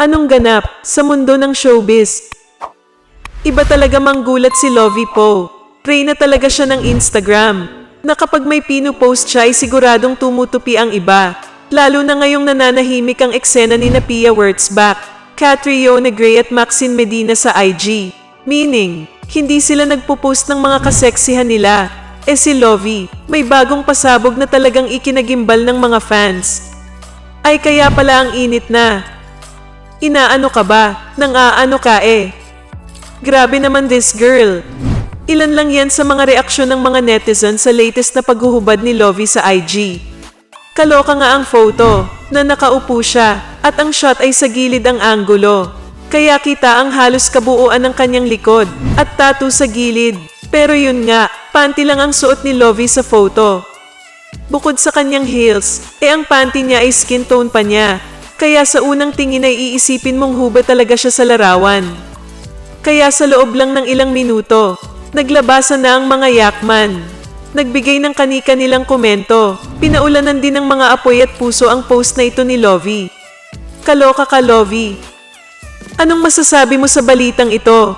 Anong ganap sa mundo ng showbiz? Iba talaga manggulat si Lovie Po. Reyna talaga siya ng Instagram. Na kapag may pinupost siya ay siguradong tumutupi ang iba. Lalo na ngayong nananahimik ang eksena ni na Pia Wurtzbach, Catriona Gray at Maxine Medina sa IG. Meaning, hindi sila nagpo-post ng mga kaseksihan nila. Eh si Lovie, may bagong pasabog na talagang ikinagimbal ng mga fans. Ay kaya pala ang init na. Inaano ka ba? Nang aano ka eh. Grabe naman this girl. Ilan lang yan sa mga reaksyon ng mga netizens sa latest na paghuhubad ni Lovie sa IG. Kaloka nga ang photo, na nakaupo siya, at ang shot ay sa gilid ang anggulo. Kaya kita ang halos kabuuan ng kanyang likod, at tattoo sa gilid. Pero yun nga, panty lang ang suot ni Lovie sa photo. Bukod sa kanyang heels, eh ang panty niya ay skin tone pa niya. Kaya sa unang tingin ay iisipin mong hubad talaga siya sa larawan. Kaya sa loob lang ng ilang minuto, naglabasan na ang mga yakman. Nagbigay ng kanika nilang komento. Pinaulanan din ng mga apoy at puso ang post na ito ni Lovie. Kaloka ka, Lovie. Anong masasabi mo sa balitang ito?